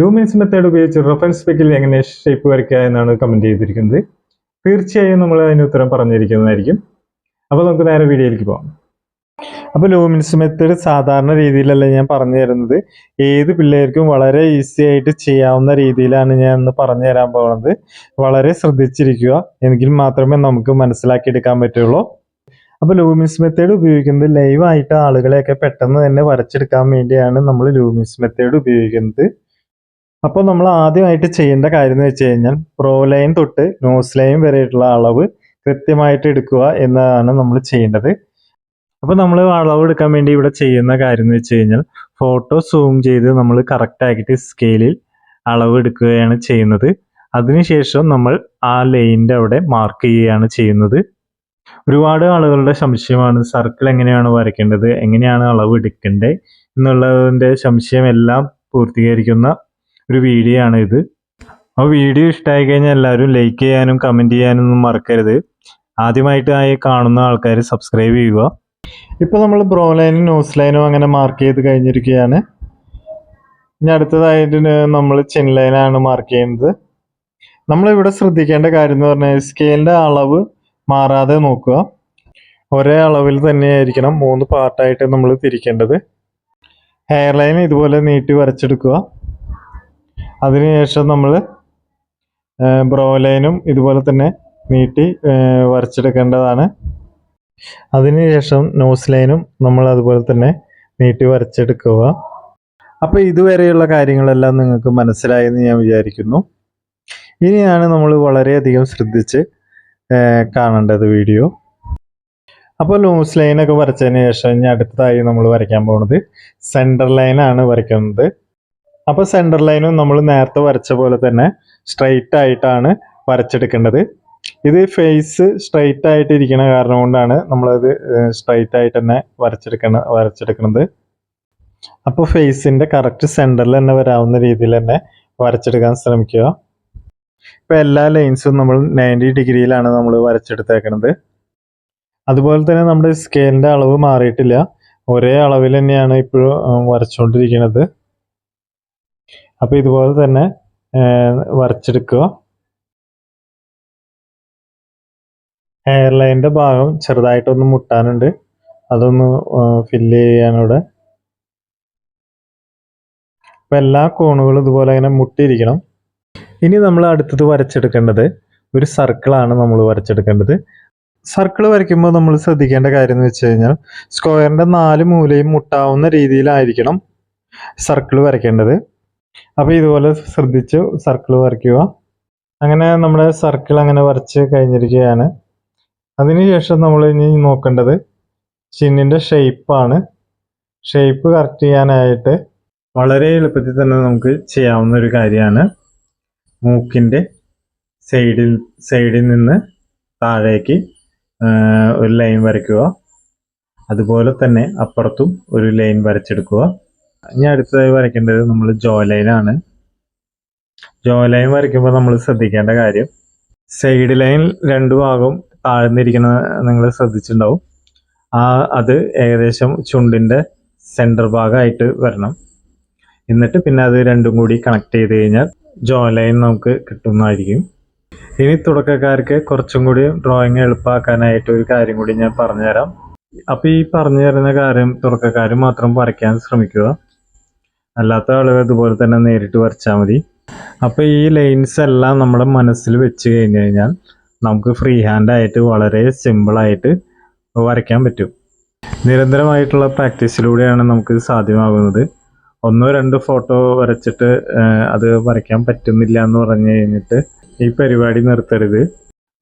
ലൂമിൻസ് method ഉപയോഗിച്ച് reference പെക്കിൽ എങ്ങനെ ഷേപ്പ് വരയ്ക്കുക എന്നാണ് കമന്റ് ചെയ്തിരിക്കുന്നത്. തീർച്ചയായും നമ്മൾ അതിന് ഉത്തരം പറഞ്ഞിരിക്കുന്നതായിരിക്കും. അപ്പോൾ നമുക്ക് നേരെ വീഡിയോയിലേക്ക് പോകാം. അപ്പോൾ ലൂമിൻസ് മെത്തേഡ് സാധാരണ രീതിയിലല്ല ഞാൻ പറഞ്ഞു തരുന്നത്. ഏത് പിള്ളേർക്കും വളരെ ഈസി ആയിട്ട് ചെയ്യാവുന്ന രീതിയിലാണ് ഞാൻ ഇന്ന് പറഞ്ഞു തരാൻ പോകുന്നത്. വളരെ ശ്രദ്ധിച്ചിരിക്കുക. എങ്കിൽ മാത്രമേ നമുക്ക് മനസ്സിലാക്കിയെടുക്കാൻ പറ്റുള്ളൂ. അപ്പോൾ ലൂമിൻസ് മെത്തേഡ് ഉപയോഗിക്കുന്നത് ലൈവായിട്ട് ആളുകളെയൊക്കെ പെട്ടെന്ന് തന്നെ വരച്ചെടുക്കാൻ വേണ്ടിയാണ് നമ്മൾ ലൂമിൻസ് മെത്തേഡ് ഉപയോഗിക്കുന്നത്. അപ്പോൾ നമ്മൾ ആദ്യമായിട്ട് ചെയ്യേണ്ട കാര്യം എന്ന് വെച്ച് കഴിഞ്ഞാൽ പ്രോ ലൈൻ തൊട്ട് നോസ് ലൈൻ വരെയുള്ള അളവ് കൃത്യമായിട്ട് എടുക്കുക എന്നതാണ് നമ്മൾ ചെയ്യേണ്ടത്. അപ്പോൾ നമ്മൾ അളവ് എടുക്കാൻ വേണ്ടി ഇവിടെ ചെയ്യുന്ന കാര്യം എന്ന് വെച്ച് കഴിഞ്ഞാൽ ഫോട്ടോ സൂം ചെയ്ത് നമ്മൾ കറക്റ്റ് ആക്കിയിട്ട് സ്കെയിലിൽ അളവ് എടുക്കുകയാണ് ചെയ്യുന്നത്. അതിനുശേഷം നമ്മൾ ആ ലൈനിന്റെ അവിടെ മാർക്ക് ചെയ്യുകയാണ് ചെയ്യുന്നത്. ഒരുപാട് ആളുകളുടെ സംശയമാണ് സർക്കിൾ എങ്ങനെയാണ് വരയ്ക്കേണ്ടത് എങ്ങനെയാണ് അളവ് എടുക്കേണ്ടത് എന്നുള്ളതിന്റെ സംശയം എല്ലാം പൂർത്തീകരിക്കുന്ന ഒരു വീഡിയോ ആണ് ഇത് ആ വീഡിയോ ഇഷ്ടമായി കഴിഞ്ഞാൽ എല്ലാവരും ലൈക്ക് ചെയ്യാനും കമന്റ് ചെയ്യാനും ഒന്നും മറക്കരുത്. ആദ്യമായിട്ട് ആയി കാണുന്ന ആൾക്കാർ സബ്സ്ക്രൈബ് ചെയ്യുക. ഇപ്പോൾ നമ്മൾ ബ്രോ ലൈനും നോസ് ലൈനും അങ്ങനെ മാർക്ക് ചെയ്ത് കഴിഞ്ഞിരിക്കുകയാണ്. ഇനി അടുത്തതായിട്ട് നമ്മൾ ചിൻ ലൈനാണ് മാർക്ക് ചെയ്യുന്നത്. നമ്മളിവിടെ ശ്രദ്ധിക്കേണ്ട കാര്യം എന്ന് പറഞ്ഞാൽ സ്കെയിലിന്റെ അളവ് മാറാതെ നോക്കുക. ഒരേ അളവിൽ തന്നെയായിരിക്കണം മൂന്ന് പാർട്ടായിട്ട് നമ്മൾ തിരിക്കേണ്ടത്. ഹെയർ ലൈൻ ഇതുപോലെ നീട്ടി വരച്ചെടുക്കുക. അതിനുശേഷം നമ്മൾ ബ്രോലൈനും ഇതുപോലെ തന്നെ നീട്ടി വരച്ചെടുക്കേണ്ടതാണ്. അതിനുശേഷം നോസ് ലൈനും നമ്മൾ അതുപോലെ തന്നെ നീട്ടി വരച്ചെടുക്കുക. അപ്പോൾ ഇതുവരെയുള്ള കാര്യങ്ങളെല്ലാം നിങ്ങൾക്ക് മനസ്സിലായെന്ന് ഞാൻ വിചാരിക്കുന്നു. ഇനിയാണ് നമ്മൾ വളരെയധികം ശ്രദ്ധിച്ച് കാണേണ്ടത് വീഡിയോ. അപ്പോൾ ലൂസ് ലൈനൊക്കെ വരച്ചതിന് ശേഷം ഇനി അടുത്തതായി നമ്മൾ വരയ്ക്കാൻ പോകുന്നത് സെന്റർ ലൈനാണ് വരയ്ക്കുന്നത്. അപ്പോൾ സെന്റർ ലൈനും നമ്മൾ നേരത്തെ വരച്ച പോലെ തന്നെ സ്ട്രൈറ്റ് ആയിട്ടാണ് വരച്ചെടുക്കേണ്ടത്. ഇത് ഫേസ് സ്ട്രൈറ്റ് ആയിട്ട് ഇരിക്കുന്ന കാരണം കൊണ്ടാണ് നമ്മളത് സ്ട്രൈറ്റ് ആയിട്ട് തന്നെ വരച്ചെടുക്കണ വരച്ചെടുക്കുന്നത് അപ്പോൾ ഫേസിന്റെ കറക്റ്റ് സെന്ററിൽ തന്നെ വരാവുന്ന രീതിയിൽ തന്നെ വരച്ചെടുക്കാൻ ശ്രമിക്കുക. ഇപ്പൊ എല്ലാ ലൈൻസും നമ്മൾ നയന്റി ഡിഗ്രിയിലാണ് നമ്മൾ വരച്ചെടുത്തേക്കുന്നത് അതുപോലെ തന്നെ നമ്മുടെ സ്കെയിലിന്റെ അളവ് മാറിയിട്ടില്ല. ഒരേ അളവിൽ തന്നെയാണ് ഇപ്പോഴും വരച്ചുകൊണ്ടിരിക്കുന്നത് അപ്പോൾ ഇതുപോലെ തന്നെ വരച്ചെടുക്കുക. ഹെയർ ലൈനിന്റെ ഭാഗം ചെറുതായിട്ടൊന്ന് മുട്ടാനുണ്ട്. അതൊന്ന് ഫില്ല് ചെയ്യാനിവിടെ. അപ്പോൾ എല്ലാ കോണുകളും ഇതുപോലെ അങ്ങനെ മുട്ടിയിരിക്കണം. ഇനി നമ്മൾ അടുത്തത് വരച്ചെടുക്കേണ്ടത് ഒരു സർക്കിളാണ് നമ്മൾ വരച്ചെടുക്കേണ്ടത്. സർക്കിൾ വരയ്ക്കുമ്പോൾ നമ്മൾ ശ്രദ്ധിക്കേണ്ട കാര്യം എന്ന് വെച്ച് കഴിഞ്ഞാൽ സ്ക്വയറിന്റെ നാല് മൂലയും മുട്ടാവുന്ന രീതിയിലായിരിക്കണം സർക്കിൾ വരയ്ക്കേണ്ടത്. അപ്പോൾ ഇതുപോലെ ശ്രദ്ധിച്ച് സർക്കിൾ വരയ്ക്കുക. അങ്ങനെ നമ്മുടെ സർക്കിൾ അങ്ങനെ വരച്ച് കഴിഞ്ഞിരിക്കുകയാണ്. അതിനുശേഷം നമ്മൾ ഇനി നോക്കേണ്ടത് ചിന്നിന്റെ ഷേപ്പാണ് ഷേപ്പ് കറക്റ്റ് ചെയ്യാനായിട്ട് വളരെ എളുപ്പത്തിൽ തന്നെ നമുക്ക് ചെയ്യാവുന്ന ഒരു കാര്യമാണ് മൂക്കിന്റെ സൈഡിൽ സൈഡിൽ നിന്ന് താഴേക്ക് ഒരു ലൈൻ വരയ്ക്കുക. അതുപോലെ തന്നെ അപ്പുറത്തും ഒരു ലൈൻ വരച്ചെടുക്കുക. ഇനി അടുത്തതായി വരയ്ക്കേണ്ടത് നമ്മൾ ജോ ലൈനാണ് ജോ ലൈൻ വരയ്ക്കുമ്പോൾ നമ്മൾ ശ്രദ്ധിക്കേണ്ട കാര്യം സൈഡ് ലൈൻ രണ്ടു ഭാഗം താഴ്ന്നിരിക്കുന്ന നിങ്ങൾ ശ്രദ്ധിച്ചിട്ടുണ്ടാവും. ആ അത് ഏകദേശം ചുണ്ടിന്റെ സെന്റർ ഭാഗമായിട്ട് വരണം. എന്നിട്ട് പിന്നെ അത് രണ്ടും കൂടി കണക്ട് ചെയ്ത് കഴിഞ്ഞാൽ ജോ ലൈൻ നമുക്ക് കിട്ടുന്നതായിരിക്കും. ഇനി തുടക്കക്കാർക്ക് കുറച്ചും കൂടി ഡ്രോയിങ് എളുപ്പമാക്കാനായിട്ട് ഒരു കാര്യം കൂടി ഞാൻ പറഞ്ഞുതരാം. അപ്പോൾ ഈ പറഞ്ഞു തരുന്ന കാര്യം തുടക്കക്കാർ മാത്രം വരയ്ക്കാൻ ശ്രമിക്കുക. അല്ലാത്ത ആളുകൾ ഇതുപോലെ തന്നെ നേരിട്ട് വരച്ചാൽ മതി. അപ്പോൾ ഈ ലൈൻസ് എല്ലാം നമ്മുടെ മനസ്സിൽ വെച്ച് കഴിഞ്ഞ് കഴിഞ്ഞാൽ നമുക്ക് ഫ്രീ ഹാൻഡ് ആയിട്ട് വളരെ സിമ്പിളായിട്ട് വരയ്ക്കാൻ പറ്റും. നിരന്തരമായിട്ടുള്ള പ്രാക്ടീസിലൂടെയാണ് നമുക്ക് സാധ്യമാകുന്നത്. ഒന്നോ രണ്ടോ ഫോട്ടോ വരച്ചിട്ട് അത് വരയ്ക്കാൻ പറ്റുന്നില്ല എന്ന് പറഞ്ഞു കഴിഞ്ഞിട്ട് ഈ പരിപാടി നിർത്തരുത്.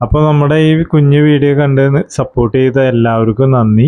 അപ്പോൾ നമ്മുടെ ഈ കുഞ്ഞു വീഡിയോ കണ്ട് സപ്പോർട്ട് ചെയ്ത എല്ലാവർക്കും നന്ദി.